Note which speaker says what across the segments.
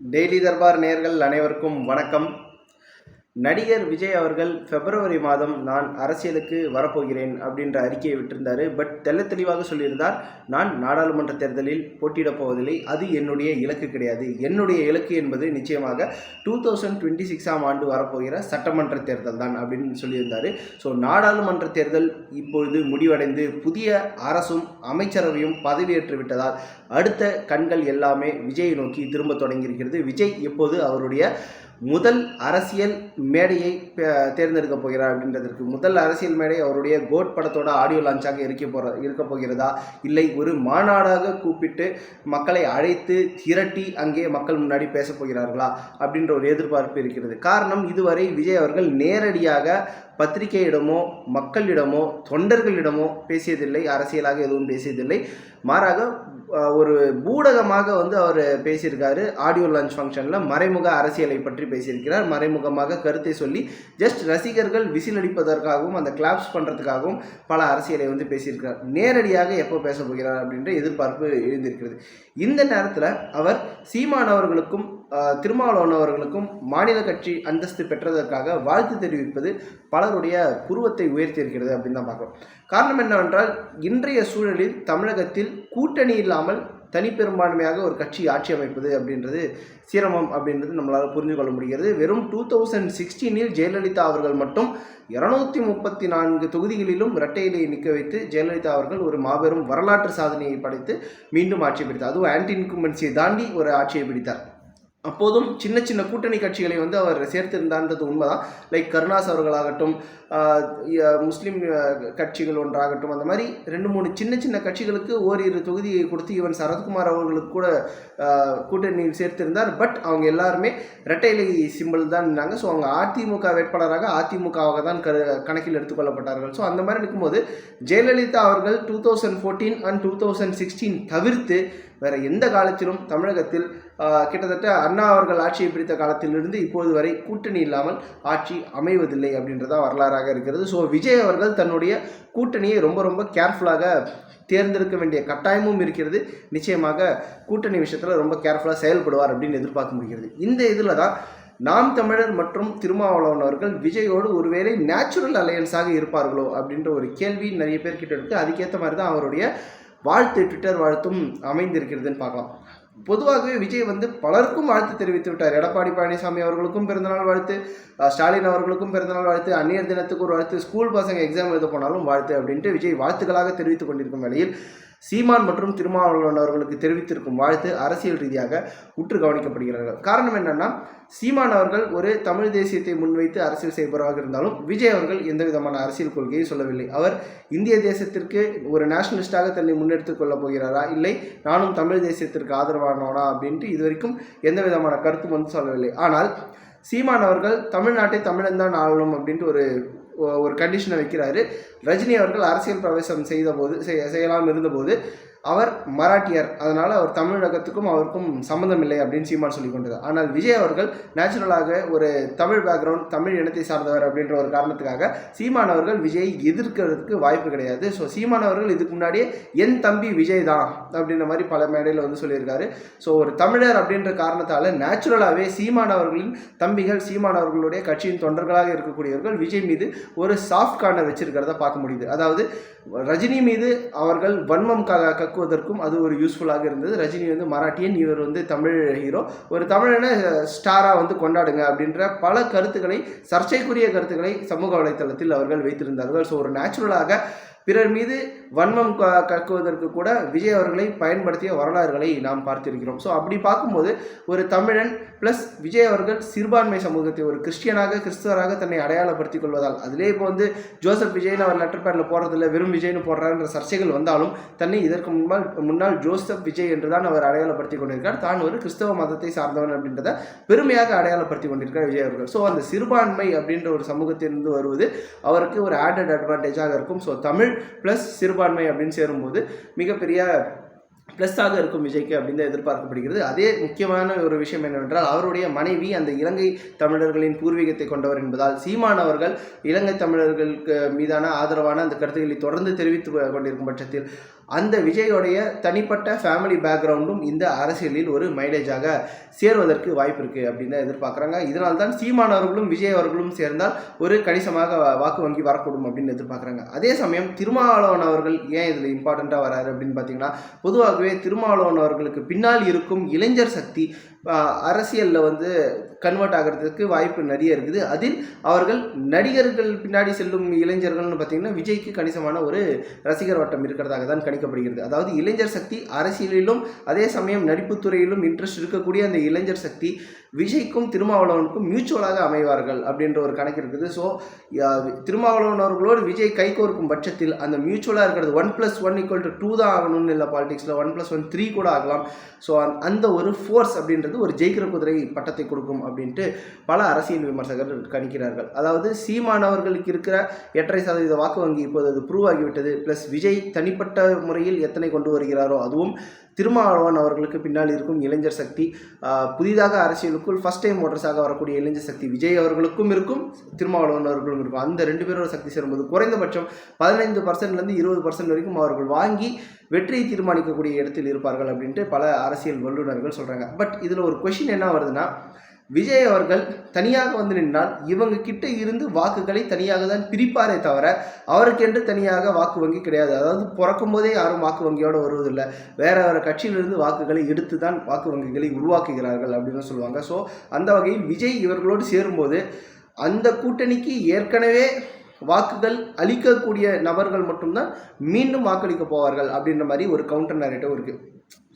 Speaker 1: Daily Darbar நேர்கள் அனைவருக்கும் வணக்கம். நடிகர் விஜய் அவர்கள் பிப்ரவரி மாதம் நான் அரசியலுக்கு வரப்போகிறேன் அப்படின்ற அறிக்கையை விட்டிருந்தார். பட் தெள்ள தெளிவாக சொல்லியிருந்தார் நான் நாடாளுமன்ற தேர்தலில் போட்டியிடப் போவதில்லை. அது என்னுடைய இலக்கு கிடையாது. என்னுடைய இலக்கு என்பது நிச்சயமாக டூ தௌசண்ட் டுவெண்ட்டி சிக்ஸாம் ஆண்டு வரப்போகிற சட்டமன்ற தேர்தல் தான் அப்படின்னு சொல்லியிருந்தார். ஸோ நாடாளுமன்ற தேர்தல் இப்பொழுது முடிவடைந்து புதிய அரசும் அமைச்சரவையும் பதவியேற்று விட்டதால் அடுத்த கண்கள் எல்லாமே விஜயை நோக்கி திரும்ப தொடங்கியிருக்கிறது. விஜய் இப்போது அவருடைய முதல் அரசியல் மேடையை தேர்ந்தெடுக்க போகிறார் அப்படின்றதற்கு முதல் அரசியல் மேடை அவருடைய கோட் படத்தோட ஆடியோ லான்ச்சாக இருக்க போகிற இருக்க போகிறதா? இல்லை ஒரு மாநாடாக கூப்பிட்டு மக்களை அழைத்து திரட்டி அங்கே மக்கள் முன்னாடி பேச போகிறார்களா? அப்படின்ற ஒரு எதிர்பார்ப்பு இருக்கிறது. காரணம் இதுவரை விஜய் அவர்கள் நேரடியாக பத்திரிகையிடமோ மக்களிடமோ தொண்டர்களிடமோ பேசியதில்லை அரசியலாக எதுவும் பேசியதில்லை. மாறாக ஒரு பூடகமாக வந்து அவர் பேசியிருக்காரு ஆடியோ லான்ச் ஃபங்க்ஷனில். மறைமுக அரசியலை பற்றி பேசியிருக்கிறார். மறைமுகமாக கருத்தை சொல்லி ஜஸ்ட் ரசிகர்கள் விசில் அடிப்பதற்காகவும் அந்த கிளாப்ஸ் பண்ணுறதுக்காகவும் பல அரசியலை வந்து பேசியிருக்கிறார். நேரடியாக எப்போ பேச போகிறார் அப்படின்ற எதிர்பார்ப்பு எழுந்திருக்கிறது. இந்த நேரத்தில் அவர் சீமானவர்களுக்கும் திருமாவளவன் அவர்களுக்கும் மாநில கட்சி அந்தஸ்து பெற்றதற்காக வாழ்த்து தெரிவிப்பது பல பலருடைய புருவத்தை உயர்த்தியிருக்கிறது அப்படின்னு தான் பார்க்குறோம். காரணம் என்னவென்றால் இன்றைய சூழலில் தமிழகத்தில் கூட்டணி இல்லாமல் தனிப்பெரும்பான்மையாக ஒரு கட்சி ஆட்சி அமைப்பது அப்படின்றது சிரமம் அப்படின்றது நம்மளால் புரிந்து கொள்ள முடிகிறது. வெறும் டூ தௌசண்ட் சிக்ஸ்டீனில் ஜெயலலிதா அவர்கள் மட்டும் இருநூத்தி முப்பத்தி நான்கு தொகுதிகளிலும் இரட்டையிலே நிற்க வைத்து ஜெயலலிதா அவர்கள் ஒரு மாபெரும் வரலாற்று சாதனையை படைத்து மீண்டும் ஆட்சி பிடித்தார். அதுவும் ஆன்டி இன்குமென்சியை தாண்டி ஒரு ஆட்சியை பிடித்தார். அப்போதும் சின்ன சின்ன கூட்டணி கட்சிகளை வந்து அவர் சேர்த்திருந்தான்றது உண்மைதான். லைக் கருணாஸ் அவர்களாகட்டும் முஸ்லீம் கட்சிகள் ஒன்றாகட்டும் அந்த மாதிரி ரெண்டு மூணு சின்ன சின்ன கட்சிகளுக்கு ஓரிரு தொகுதியை கொடுத்து ஈவன் சரத்குமார் அவர்களுக்கு கூட கூட்டணியில் சேர்த்திருந்தார். பட் அவங்க எல்லாருமே இரட்டையிலை சிம்பிள் தான் இருந்தாங்க. ஸோ அவங்க அதிமுக வேட்பாளராக அதிமுகவாக தான் கரு கணக்கில் எடுத்துக்கொள்ளப்பட்டார்கள். ஸோ அந்த மாதிரி இருக்கும்போது ஜெயலலிதா அவர்கள் two thousand fourteen and two thousand sixteen தவிர்த்து வேற எந்த காலத்திலும் தமிழகத்தில் கிட்டத்தட்ட அண்ணா அவர்கள் ஆட்சியை பிடித்த காலத்திலிருந்து இப்போது வரை கூட்டணி இல்லாமல் ஆட்சி அமைவதில்லை அப்படின்றதா வரலாறாக இருக்கிறது. ஸோ விஜய் அவர்கள் தன்னுடைய கூட்டணியை ரொம்ப ரொம்ப கேர்ஃபுல்லாக தேர்ந்தெடுக்க வேண்டிய கட்டாயமும் இருக்கிறது. நிச்சயமாக கூட்டணி விஷயத்தில் ரொம்ப கேர்ஃபுல்லாக செயல்படுவார் அப்படின்னு எதிர்பார்க்க முடிகிறது. இந்த இதில் தான் நாம் தமிழர் மற்றும் திருமாவளவன் அவர்கள் விஜயோடு ஒருவேளை நேச்சுரல் அலையன்ஸாக இருப்பார்களோ அப்படின்ற ஒரு கேள்வி நிறைய பேர்கிட்ட இருக்குது அதுக்கேற்ற மாதிரி தான் அவருடைய வாழ்த்து ட்விட்டர் வாழ்த்தும் அமைந்திருக்கிறதுன்னு பார்க்கலாம். பொதுவாகவே விஜய் வந்து பலருக்கும் வாழ்த்து தெரிவித்து விட்டார். எடப்பாடி பழனிசாமி அவர்களுக்கும் பிறந்தநாள் வாழ்த்து ஸ்டாலின் அவர்களுக்கும் பிறந்தநாள் வாழ்த்து அந்நியர் தினத்துக்கு ஒரு வாழ்த்து ஸ்கூல் பசங்க எக்ஸாம் எழுத போனாலும் வாழ்த்து அப்படின்ட்டு விஜய் வாழ்த்துக்களாக தெரிவித்துக் கொண்டிருக்கும் வேளையில் சீமான் மற்றும் திருமாவளவன் அவர்களுக்கு தெரிவித்திருக்கும் வாழ்த்து அரசியல் ரீதியாக உற்று கவனிக்கப்படுகிறார்கள் காரணம் என்னன்னா சீமான் அவர்கள் ஒரு தமிழ் தேசியத்தை முன்வைத்து அரசியல் செய்பவராக இருந்தாலும் விஜய் அவர்கள் எந்த விதமான அரசியல் கொள்கையை சொல்லவில்லை. அவர் இந்திய தேசத்திற்கு ஒரு நேஷனலிஸ்டாக தன்னை முன்னெடுத்துக் கொள்ளப் போகிறாரா? இல்லை நானும் தமிழ் தேசியத்திற்கு ஆதரவானவனா? அப்படின்ட்டு இதுவரைக்கும் எந்த விதமான கருத்தும் வந்து சொல்லவில்லை. ஆனால் சீமான் அவர்கள் தமிழ்நாட்டை தமிழன் தான் ஆளணும் அப்படின்ட்டு ஒரு ஒரு கண்டிஷனை வைக்கிறாரு. ரஜினி அவர்கள் அரசியல் பிரவேசம் செய்த போது செய்ய- செய்யலாம் இருந்தபோது அவர் மராட்டியர். அதனால் அவர் தமிழகத்துக்கும் அவருக்கும் சம்மந்தம் இல்லை அப்படின்னு சீமான் சொல்லி கொண்டது. ஆனால் விஜய் அவர்கள் நேச்சுரலாக ஒரு தமிழ் பேக்ரவுண்ட் தமிழ் இனத்தை சார்ந்தவர் அப்படின்ற ஒரு காரணத்துக்காக சீமான் அவர்கள் விஜயை எதிர்க்கிறதுக்கு வாய்ப்பு கிடையாது. ஸோ சீமான் அவர்கள் இதுக்கு முன்னாடியே என் தம்பி விஜய் தான் அப்படின்ற மாதிரி பல மேடையில் வந்து சொல்லியிருக்காரு. ஸோ ஒரு தமிழர் அப்படின்ற காரணத்தால் நேச்சுரலாகவே சீமான் அவர்களின் தம்பிகள் சீமான் அவர்களுடைய கட்சியின் தொண்டர்களாக இருக்கக்கூடியவர்கள் விஜய் மீது ஒரு சாஃப்ட் கார்னர் வச்சிருக்கிறத பார்க்க முடியுது. அதாவது ரஜினி மீது அவர்கள் வன்மம் க கக்குவதற்கும் அது ஒரு யூஸ்ஃபுல்லாக இருந்தது. ரஜினி வந்து மராட்டியன் இவர் வந்து தமிழ் ஹீரோ ஒரு தமிழனை ஸ்டாராக வந்து கொண்டாடுங்க அப்படின்ற பல கருத்துக்களை சர்ச்சைக்குரிய கருத்துக்களை சமூக வலைத்தளத்தில் அவர்கள் வைத்திருந்தார்கள். ஸோ ஒரு நேச்சுரலாக பிறர் மீது வன்மம் க- கற்குவதற்கு கூட விஜய் அவர்களை பயன்படுத்திய வரலாறுகளை நாம் பார்த்திருக்கிறோம். ஸோ அப்படி பார்க்கும்போது ஒரு தமிழன் ப்ளஸ் விஜய் அவர்கள் சிறுபான்மை சமூகத்தை ஒரு கிறிஸ்டியனாக கிறிஸ்துவராக தன்னை அடையாளப்படுத்திக் கொள்வதால் அதிலே இப்போ வந்து ஜோசப் விஜய்னு அவர் லெட்டர் பேரில் போடுறதில்ல வெறும் விஜய்னு போடுறாருன்ற சர்ச்சைகள் வந்தாலும் தன்னை இதற்கு முன்னால் முன்னால் ஜோசப் விஜய் என்று தான் அவர் அடையாளப்படுத்திக் கொண்டிருக்கார் தான் ஒரு கிறிஸ்தவ மதத்தை சார்ந்தவன் அப்படின்றத பெருமையாக அடையாளப்படுத்தி கொண்டிருக்கிறார் விஜய் அவர்கள். ஸோ அந்த சிறுபான்மை அப்படின்ற ஒரு சமூகத்திலிருந்து வருவது அவருக்கு ஒரு ஆடட் அட்வான்டேஜாக இருக்கும். ஸோ தமிழ் ப்ளஸ் சிறுபான்மை அப்படின்னு சேரும்போது மிகப்பெரிய ப்ளஸ்ஸாக இருக்கும் விஜய்க்கு அப்படின்னு தான் எதிர்பார்க்கப்படுகிறது. அதே முக்கியமான ஒரு விஷயம் என்னவென்றால் அவருடைய மனைவி அந்த இலங்கை தமிழர்களின் பூர்வீகத்தை கொண்டவர் என்பதால் சீமான் அவர்கள் இலங்கை தமிழர்களுக்கு மீதான ஆதரவான அந்த கருத்துக்களை தொடர்ந்து தெரிவித்து கொண்டிருக்கும் பட்சத்தில் அந்த விஜயோடைய தனிப்பட்ட ஃபேமிலி பேக்ரவுண்டும் இந்த அரசியலில் ஒரு மைலேஜாக சேர்வதற்கு வாய்ப்பு இருக்குது அப்படின்னு தான் எதிர்பார்க்குறாங்க. இதனால் தான் சீமான் அவர்களும் விஜய் அவர்களும் சேர்ந்தால் ஒரு கணிசமாக வாக்கு வங்கி வரக்கூடும் அப்படின்னு எதிர்பார்க்குறாங்க. அதே சமயம் திருமாவளவன் அவர்கள் ஏன் இதில் இம்பார்ட்டண்ட்டாக வராரு அப்படின்னு பார்த்தீங்கன்னா பொதுவாக பொதுவாகவே திருமாவளவன் அவர்களுக்கு பின்னால் இருக்கும் இளைஞர் சக்தி அரசியலில் வந்து கன்வெர்ட் ஆகிறதுக்கு வாய்ப்பு நிறைய இருக்குது. அதில் அவர்கள் நடிகர்கள் பின்னாடி செல்லும் இளைஞர்கள்னு பார்த்தீங்கன்னா விஜய்க்கு கணிசமான ஒரு ரசிகர் வட்டம் இருக்கிறதாக தான் கணிக்கப்படுகிறது. அதாவது இளைஞர் சக்தி அரசியலிலும் அதே சமயம் நடிப்புத்துறையிலும் இன்ட்ரெஸ்ட் இருக்கக்கூடிய அந்த இளைஞர் சக்தி விஜய்க்கும் திருமாவளவனுக்கும் மியூச்சுவலாக அமைவார்கள் அப்படின்ற ஒரு கணக்கு இருக்குது. ஸோ திருமாவளவன் அவர்களோடு விஜய் கைகோர்க்கும் பட்சத்தில் அந்த மியூச்சுவலாக இருக்கிறது one plus one equal to two தான் ஆகணும்னு இல்லை பாலிடிக்ஸில் ஒன் ப்ளஸ் ஒன் த்ரீ கூட ஆகலாம். ஸோ அந்த ஒரு ஃபோர்ஸ் அப்படின்றது ஒரு ஜெயிக்கிற குதிரை பட்டத்தை கொடுக்கும் அப்படின்ட்டு பல அரசியல் விமர்சகர்கள் கணிக்கிறார்கள். அதாவது சீமானவர்களுக்கு இருக்கிற எட்டரை சதவீத வாக்கு வங்கி இப்போது அது ப்ரூவ் ஆகிவிட்டது. ப்ளஸ் விஜய் தனிப்பட்ட முறையில் எத்தனை கொண்டு வருகிறாரோ அதுவும் திருமாவளவன் அவர்களுக்கு பின்னால் இருக்கும் இளைஞர் சக்தி புதிதாக அரசியலுக்குள் ஃபர்ஸ்ட் டைம் ஓட்டர்ஸாக வரக்கூடிய இளைஞர் சக்தி விஜய் அவர்களுக்கும் இருக்கும் திருமாவளவன் அவர்களுக்கும் இருக்கும். அந்த ரெண்டு பேரோட சக்தி சேரும்போது குறைந்தபட்சம் பதினைந்து பர்சன்ட்லேருந்து இருபது பர்சன்ட் வரைக்கும் அவர்கள் வாங்கி வெற்றியை தீர்மானிக்கக்கூடிய இடத்தில் இருப்பார்கள் அப்படின்ட்டு பல அரசியல் வல்லுநர்கள் சொல்கிறாங்க பட் இதில் ஒரு கொஷின் என்ன வருதுன்னா விஜய் அவர்கள் தனியாக வந்து நின்றால் இவங்க கிட்ட இருந்து வாக்குகளை தனியாக தான் பிரிப்பாரே தவிர அவருக்கென்று தனியாக வாக்கு வங்கி கிடையாது. அதாவது பிறக்கும் போதே யாரும் வாக்கு வங்கியோடு வருவதில்லை. வேற வேற கட்சியிலிருந்து வாக்குகளை எடுத்து தான் வாக்கு வங்கிகளை உருவாக்குகிறார்கள் அப்படின்னு சொல்லுவாங்க. ஸோ அந்த வகையில் விஜய் இவர்களோடு சேரும்போது அந்த கூட்டணிக்கு ஏற்கனவே வாக்குகள் அளிக்கக்கூடிய நபர்கள் மட்டும்தான் மீண்டும் வாக்களிக்க போவார்கள் அப்படின்ற மாதிரி ஒரு கவுண்டர் நேரேட்டிவ் இருக்குது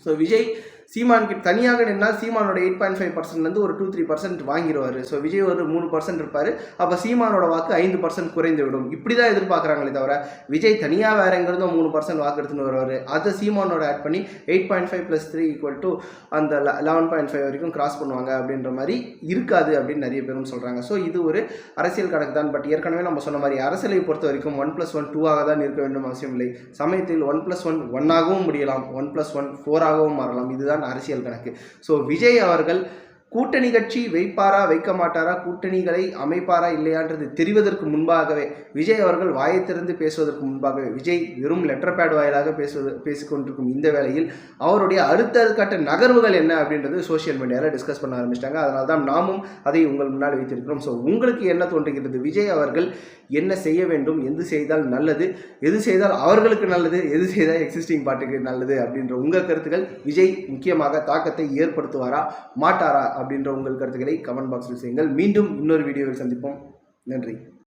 Speaker 1: ஸோ விஜய் சீமான் கிட்ட தனியாக நின்னால் சீமானோட எயிட் பாயிண்ட் ஃபைவ் பர்சன்ட்லேருந்து ஒரு டூ த்ரீ பர்சன்ட் வாங்கிடுவார் ஸோ விஜய் ஒரு மூணு பர்சன்ட் இருப்பார். அப்போ சீமானோட வாக்கு ஐந்து பர்சன்ட் குறைந்து விடும் இப்படி தான் எதிர்பார்க்குறாங்களே தவிர விஜய் தனியாக வேற எங்கிருந்தோ மூணு பர்சன்ட் வாக்கு எடுத்துன்னு வருவார். அதை சீமானோட ஆட் பண்ணி eight point five plus three equal to அந்த லெவன் பாயிண்ட் ஃபைவ் வரைக்கும் கிராஸ் பண்ணுவாங்க அப்படின்ற மாதிரி இருக்காது அப்படின்னு நிறைய பேரும் சொல்கிறாங்க ஸோ இது ஒரு அரசியல் கணக்கு தான். பட் ஏற்கனவே நம்ம சொன்ன மாதிரி அரசியலை பொறுத்த வரைக்கும் ஒன் ப்ளஸ் ஒன் டூவாக தான் இருக்க வேண்டும் அவசியம் இல்லை. சமயத்தில் ஒன் ப்ளஸ் ஒன் ஒன்னாகவும் முடியலாம். ஒன் ப்ளஸ் ஒன் ஆகவும் மாறலாம். இதுதான் அரசியல் கணக்கு. ஸோ விஜய் அவர்கள் கூட்டணி கட்சி வைப்பாரா வைக்க மாட்டாரா? கூட்டணிகளை அமைப்பாரா இல்லையான்றது தெரிவதற்கு முன்பாகவே விஜய் அவர்கள் வாயை திறந்து பேசுவதற்கு முன்பாகவே விஜய் வெறும் லெட்டர் பேட் வாயிலாக பேசுவது பேசிக்கொண்டிருக்கும் இந்த வேளையில் அவருடைய அடுத்த கட்ட நகர்வுகள் என்ன அப்படின்றது சோஷியல் மீடியாவில் டிஸ்கஸ் பண்ண ஆரம்பிச்சிட்டாங்க. அதனால தான் நாமும் அதை உங்கள் முன்னால் வைத்திருக்கிறோம். ஸோ உங்களுக்கு என்ன தோன்றுகிறது? விஜய் அவர்கள் என்ன செய்ய வேண்டும்? எது செய்தால் நல்லது? எது செய்தால் அவர்களுக்கு நல்லது? எது செய்தால் எக்ஸிஸ்டிங் பாட்டுக்கு நல்லது? அப்படின்ற உங்கள் கருத்துக்கள் விஜய் முக்கியமாக தாக்கத்தை ஏற்படுத்துவாரா? மாட்டாரா? அப்படின்ற உங்கள் கருத்துக்களை கமெண்ட் பாக்ஸில் செய்யுங்கள் மீண்டும் இன்னொரு வீடியோவில் சந்திப்போம். நன்றி.